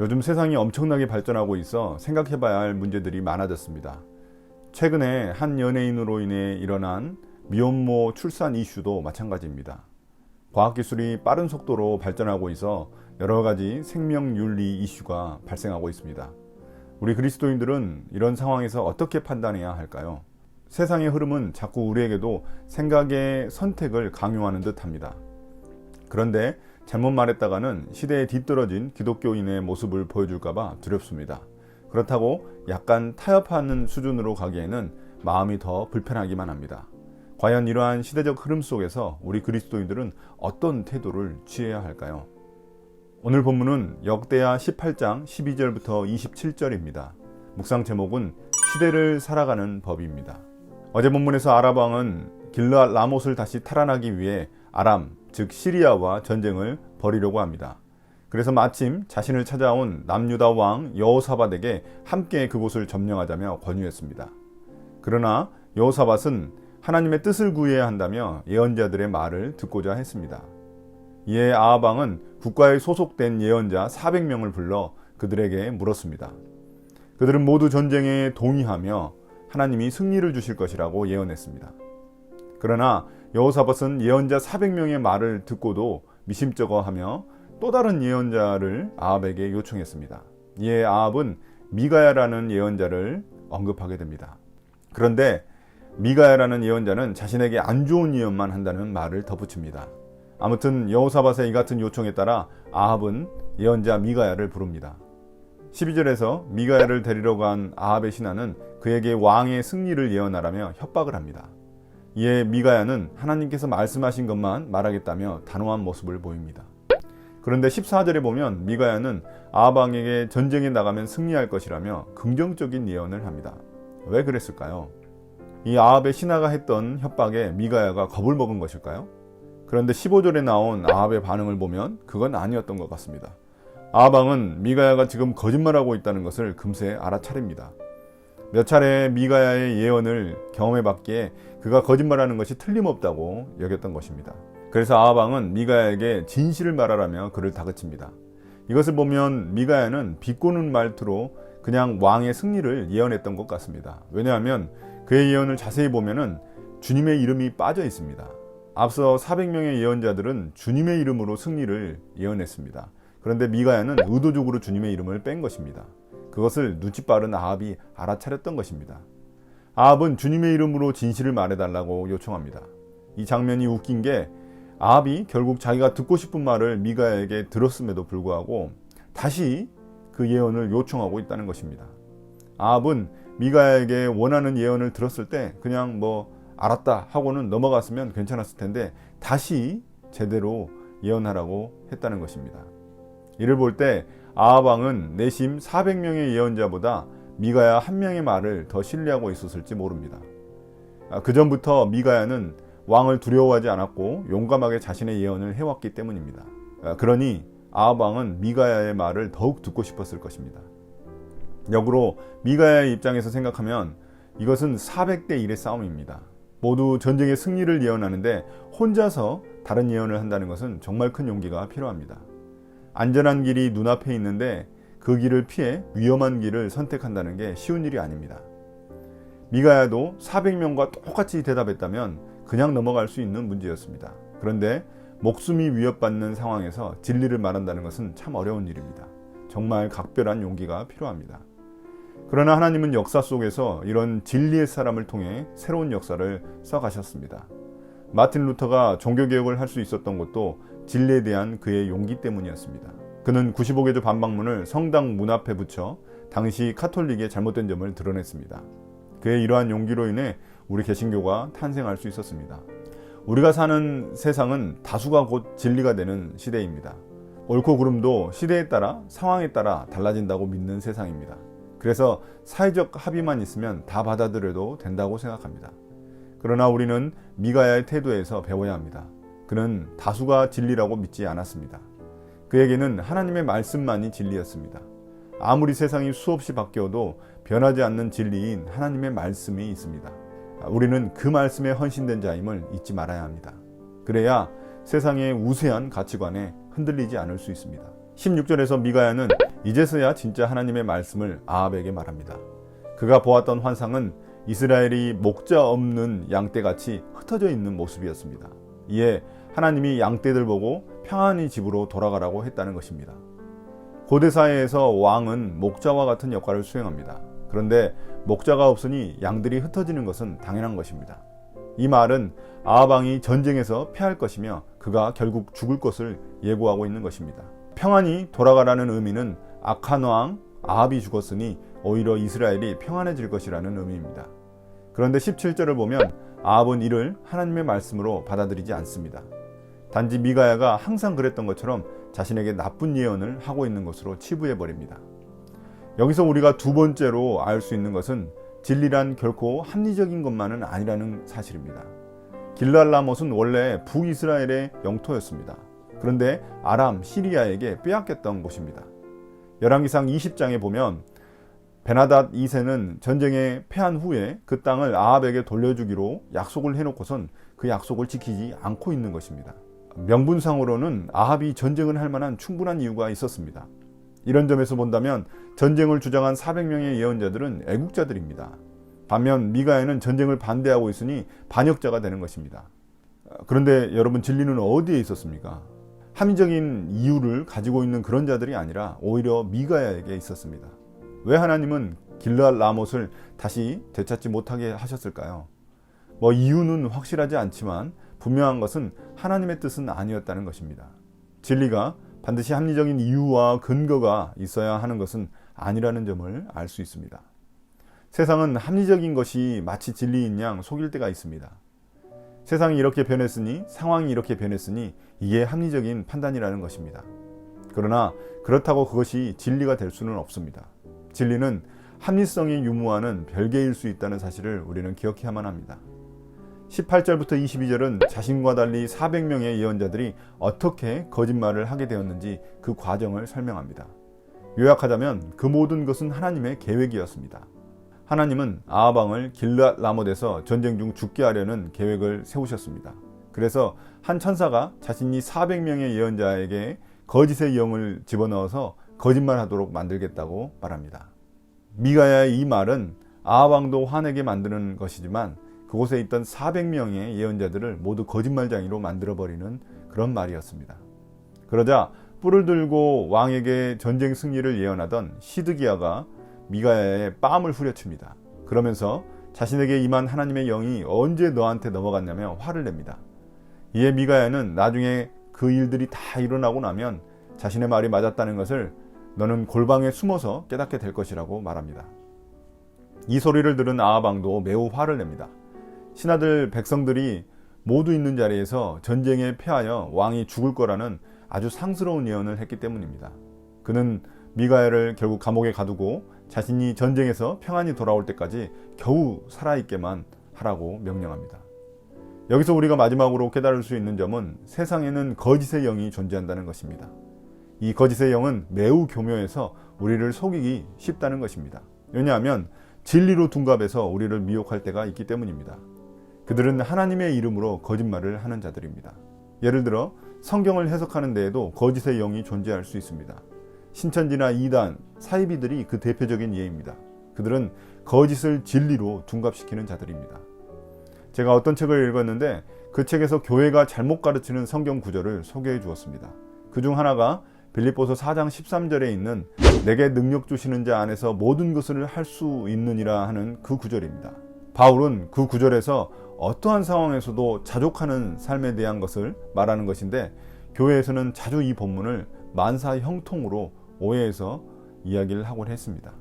요즘 세상이 엄청나게 발전하고 있어 생각해봐야 할 문제들이 많아졌습니다. 최근에 한 연예인으로 인해 일어난 미혼모 출산 이슈도 마찬가지입니다. 과학기술이 빠른 속도로 발전하고 있어 여러 가지 생명윤리 이슈가 발생하고 있습니다. 우리 그리스도인들은 이런 상황에서 어떻게 판단해야 할까요? 세상의 흐름은 자꾸 우리에게도 생각의 선택을 강요하는 듯 합니다. 그런데 잘못 말했다가는 시대에 뒤떨어진 기독교인의 모습을 보여줄까봐 두렵습니다. 그렇다고 약간 타협하는 수준으로 가기에는 마음이 더 불편하기만 합니다. 과연 이러한 시대적 흐름 속에서 우리 그리스도인들은 어떤 태도를 취해야 할까요? 오늘 본문은 역대하 18장 12절부터 27절입니다. 묵상 제목은 시대를 살아가는 법입니다. 어제 본문에서 아랍 왕은 길르앗 라못을 다시 탈환하기 위해 아람, 즉 시리아와 전쟁을 벌이려고 합니다. 그래서 마침 자신을 찾아온 남유다 왕 여호사밧에게 함께 그곳을 점령하자며 권유했습니다. 그러나 여호사밧은 하나님의 뜻을 구해야 한다며 예언자들의 말을 듣고자 했습니다. 이에 아합 왕은 국가에 소속된 예언자 400명을 불러 그들에게 물었습니다. 그들은 모두 전쟁에 동의하며 하나님이 승리를 주실 것이라고 예언했습니다. 그러나 여호사밧은 예언자 400명의 말을 듣고도 미심쩍어하며 또 다른 예언자를 아합에게 요청했습니다. 이에 아합은 미가야라는 예언자를 언급하게 됩니다. 그런데 미가야라는 예언자는 자신에게 안 좋은 예언만 한다는 말을 덧붙입니다. 아무튼 여호사밧의 이 같은 요청에 따라 아합은 예언자 미가야를 부릅니다. 12절에서 미가야를 데리러 간 아합의 신하는 그에게 왕의 승리를 예언하라며 협박을 합니다. 이에 미가야는 하나님께서 말씀하신 것만 말하겠다며 단호한 모습을 보입니다. 그런데 14절에 보면 미가야는 아합 왕에게 전쟁에 나가면 승리할 것이라며 긍정적인 예언을 합니다. 왜 그랬을까요? 이 아합의 신하가 했던 협박에 미가야가 겁을 먹은 것일까요? 그런데 15절에 나온 아합의 반응을 보면 그건 아니었던 것 같습니다. 아합 왕은 미가야가 지금 거짓말하고 있다는 것을 금세 알아차립니다. 몇 차례 미가야의 예언을 경험해 봤기에 그가 거짓말하는 것이 틀림없다고 여겼던 것입니다. 그래서 아합 왕은 미가야에게 진실을 말하라며 그를 다그칩니다. 이것을 보면 미가야는 비꼬는 말투로 그냥 왕의 승리를 예언했던 것 같습니다. 왜냐하면 그의 예언을 자세히 보면은 주님의 이름이 빠져 있습니다. 앞서 400명의 예언자들은 주님의 이름으로 승리를 예언했습니다. 그런데 미가야는 의도적으로 주님의 이름을 뺀 것입니다. 그것을 눈치 빠른 아합이 알아차렸던 것입니다. 아합은 주님의 이름으로 진실을 말해달라고 요청합니다. 이 장면이 웃긴 게 아합이 결국 자기가 듣고 싶은 말을 미가야에게 들었음에도 불구하고 다시 그 예언을 요청하고 있다는 것입니다. 아합은 미가야에게 원하는 예언을 들었을 때 그냥 뭐 알았다 하고는 넘어갔으면 괜찮았을 텐데 다시 제대로 예언하라고 했다는 것입니다. 이를 볼때 아합 왕은 내심 400명의 예언자보다 미가야 한 명의 말을 더 신뢰하고 있었을지 모릅니다. 그 전부터 미가야는 왕을 두려워하지 않았고 용감하게 자신의 예언을 해왔기 때문입니다. 그러니 아합 왕은 미가야의 말을 더욱 듣고 싶었을 것입니다. 역으로 미가야의 입장에서 생각하면 이것은 400대 1의 싸움입니다. 모두 전쟁의 승리를 예언하는데 혼자서 다른 예언을 한다는 것은 정말 큰 용기가 필요합니다. 안전한 길이 눈앞에 있는데 그 길을 피해 위험한 길을 선택한다는 게 쉬운 일이 아닙니다. 미가야도 400명과 똑같이 대답했다면 그냥 넘어갈 수 있는 문제였습니다. 그런데 목숨이 위협받는 상황에서 진리를 말한다는 것은 참 어려운 일입니다. 정말 각별한 용기가 필요합니다. 그러나 하나님은 역사 속에서 이런 진리의 사람을 통해 새로운 역사를 써가셨습니다. 마틴 루터가 종교개혁을 할 수 있었던 것도 진리에 대한 그의 용기 때문이었습니다. 그는 95개조 반박문을 성당 문 앞에 붙여 당시 카톨릭의 잘못된 점을 드러냈습니다. 그의 이러한 용기로 인해 우리 개신교가 탄생할 수 있었습니다. 우리가 사는 세상은 다수가 곧 진리가 되는 시대입니다. 옳고 그름도 시대에 따라 상황에 따라 달라진다고 믿는 세상입니다. 그래서 사회적 합의만 있으면 다 받아들여도 된다고 생각합니다. 그러나 우리는 미가야의 태도에서 배워야 합니다. 그는 다수가 진리라고 믿지 않았습니다. 그에게는 하나님의 말씀만이 진리였습니다. 아무리 세상이 수없이 바뀌어도 변하지 않는 진리인 하나님의 말씀이 있습니다. 우리는 그 말씀에 헌신된 자임을 잊지 말아야 합니다. 그래야 세상의 우세한 가치관에 흔들리지 않을 수 있습니다. 16절에서 미가야는 이제서야 진짜 하나님의 말씀을 아합에게 말합니다. 그가 보았던 환상은 이스라엘이 목자 없는 양떼같이 흩어져 있는 모습이었습니다. 이에 하나님이 양떼들 보고 평안히 집으로 돌아가라고 했다는 것입니다. 고대 사회에서 왕은 목자와 같은 역할을 수행합니다. 그런데 목자가 없으니 양들이 흩어지는 것은 당연한 것입니다. 이 말은 아합왕이 전쟁에서 패할 것이며 그가 결국 죽을 것을 예고하고 있는 것입니다. 평안히 돌아가라는 의미는 악한 왕 아합이 죽었으니 오히려 이스라엘이 평안해질 것이라는 의미입니다. 그런데 17절을 보면 아합은 이를 하나님의 말씀으로 받아들이지 않습니다. 단지 미가야가 항상 그랬던 것처럼 자신에게 나쁜 예언을 하고 있는 것으로 치부해 버립니다. 여기서 우리가 두 번째로 알 수 있는 것은 진리란 결코 합리적인 것만은 아니라는 사실입니다. 길랄라못은 원래 북이스라엘의 영토였습니다. 그런데 아람, 시리아에게 빼앗겼던 곳입니다. 열왕기상 20장에 보면 베나닷 2세는 전쟁에 패한 후에 그 땅을 아합에게 돌려주기로 약속을 해놓고선 그 약속을 지키지 않고 있는 것입니다. 명분상으로는 아합이 전쟁을 할 만한 충분한 이유가 있었습니다. 이런 점에서 본다면 전쟁을 주장한 400명의 예언자들은 애국자들입니다. 반면 미가에는 전쟁을 반대하고 있으니 반역자가 되는 것입니다. 그런데 여러분 진리는 어디에 있었습니까? 합리적인 이유를 가지고 있는 그런 자들이 아니라 오히려 미가야에게 있었습니다. 왜 하나님은 길랄 라못을 다시 되찾지 못하게 하셨을까요? 뭐 이유는 확실하지 않지만 분명한 것은 하나님의 뜻은 아니었다는 것입니다. 진리가 반드시 합리적인 이유와 근거가 있어야 하는 것은 아니라는 점을 알 수 있습니다. 세상은 합리적인 것이 마치 진리인 양 속일 때가 있습니다. 세상이 이렇게 변했으니 상황이 이렇게 변했으니 이게 합리적인 판단이라는 것입니다. 그러나 그렇다고 그것이 진리가 될 수는 없습니다. 진리는 합리성이 유무하는 별개일 수 있다는 사실을 우리는 기억해야만 합니다. 18절부터 22절은 자신과 달리 400명의 예언자들이 어떻게 거짓말을 하게 되었는지 그 과정을 설명합니다. 요약하자면 그 모든 것은 하나님의 계획이었습니다. 하나님은 아하방을 길라 라못에서 전쟁 중 죽게 하려는 계획을 세우셨습니다. 그래서 한 천사가 자신이 400명의 예언자에게 거짓의 영을 집어넣어서 거짓말하도록 만들겠다고 말합니다. 미가야의 이 말은 아하방도 화내게 만드는 것이지만 그곳에 있던 400명의 예언자들을 모두 거짓말장이로 만들어 버리는 그런 말이었습니다. 그러자 뿔을 들고 왕에게 전쟁 승리를 예언하던 시드기야가 미가야의 뺨을 후려칩니다. 그러면서 자신에게 임한 하나님의 영이 언제 너한테 넘어갔냐며 화를 냅니다. 이에 미가야는 나중에 그 일들이 다 일어나고 나면 자신의 말이 맞았다는 것을 너는 골방에 숨어서 깨닫게 될 것이라고 말합니다. 이 소리를 들은 아하방도 매우 화를 냅니다. 신하들 백성들이 모두 있는 자리에서 전쟁에 패하여 왕이 죽을 거라는 아주 상스러운 예언을 했기 때문입니다. 그는 미가엘을 결국 감옥에 가두고 자신이 전쟁에서 평안히 돌아올 때까지 겨우 살아있게만 하라고 명령합니다. 여기서 우리가 마지막으로 깨달을 수 있는 점은 세상에는 거짓의 영이 존재한다는 것입니다. 이 거짓의 영은 매우 교묘해서 우리를 속이기 쉽다는 것입니다. 왜냐하면 진리로 둔갑해서 우리를 미혹할 때가 있기 때문입니다. 그들은 하나님의 이름으로 거짓말을 하는 자들입니다. 예를 들어 성경을 해석하는 데에도 거짓의 영이 존재할 수 있습니다. 신천지나 이단, 사이비들이 그 대표적인 예입니다. 그들은 거짓을 진리로 둔갑시키는 자들입니다. 제가 어떤 책을 읽었는데 그 책에서 교회가 잘못 가르치는 성경 구절을 소개해 주었습니다. 그 중 하나가 빌립보서 4장 13절에 있는 내게 능력 주시는 자 안에서 모든 것을 할 수 있느니라 하는 그 구절입니다. 바울은 그 구절에서 어떠한 상황에서도 자족하는 삶에 대한 것을 말하는 것인데 교회에서는 자주 이 본문을 만사 형통으로 오해해서 이야기를 하곤 했습니다.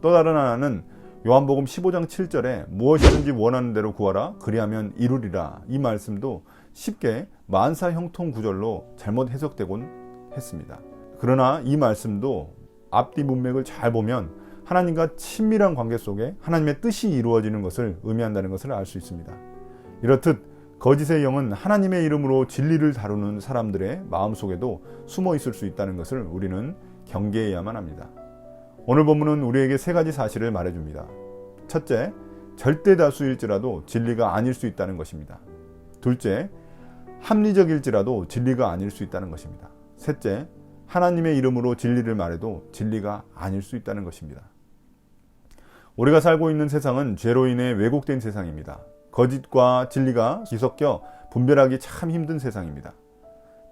또 다른 하나는 요한복음 15장 7절에 무엇이든지 원하는 대로 구하라 그리하면 이루리라 이 말씀도 쉽게 만사 형통 구절로 잘못 해석되곤 했습니다. 그러나 이 말씀도 앞뒤 문맥을 잘 보면 하나님과 친밀한 관계 속에 하나님의 뜻이 이루어지는 것을 의미한다는 것을 알 수 있습니다. 이렇듯 거짓의 영은 하나님의 이름으로 진리를 다루는 사람들의 마음 속에도 숨어 있을 수 있다는 것을 우리는 경계해야만 합니다. 오늘 본문은 우리에게 세 가지 사실을 말해줍니다. 첫째, 절대 다수일지라도 진리가 아닐 수 있다는 것입니다. 둘째, 합리적일지라도 진리가 아닐 수 있다는 것입니다. 셋째, 하나님의 이름으로 진리를 말해도 진리가 아닐 수 있다는 것입니다. 우리가 살고 있는 세상은 죄로 인해 왜곡된 세상입니다. 거짓과 진리가 뒤섞여 분별하기 참 힘든 세상입니다.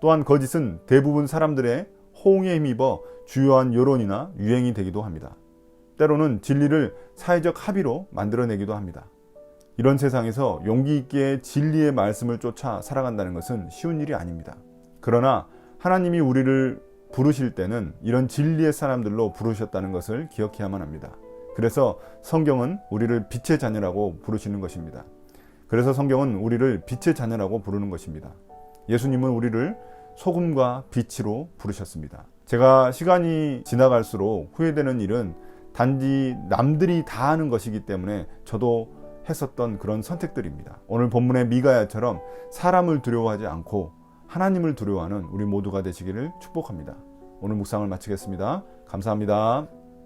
또한 거짓은 대부분 사람들의 호응에 힘입어 주요한 여론이나 유행이 되기도 합니다. 때로는 진리를 사회적 합의로 만들어내기도 합니다. 이런 세상에서 용기 있게 진리의 말씀을 쫓아 살아간다는 것은 쉬운 일이 아닙니다. 그러나 하나님이 우리를 부르실 때는 이런 진리의 사람들로 부르셨다는 것을 기억해야만 합니다. 그래서 성경은 우리를 빛의 자녀라고 부르시는 것입니다. 그래서 성경은 우리를 빛의 자녀라고 부르는 것입니다. 예수님은 우리를 소금과 빛으로 부르셨습니다. 제가 시간이 지나갈수록 후회되는 일은 단지 남들이 다 하는 것이기 때문에 저도 했었던 그런 선택들입니다. 오늘 본문의 미가야처럼 사람을 두려워하지 않고 하나님을 두려워하는 우리 모두가 되시기를 축복합니다. 오늘 묵상을 마치겠습니다. 감사합니다.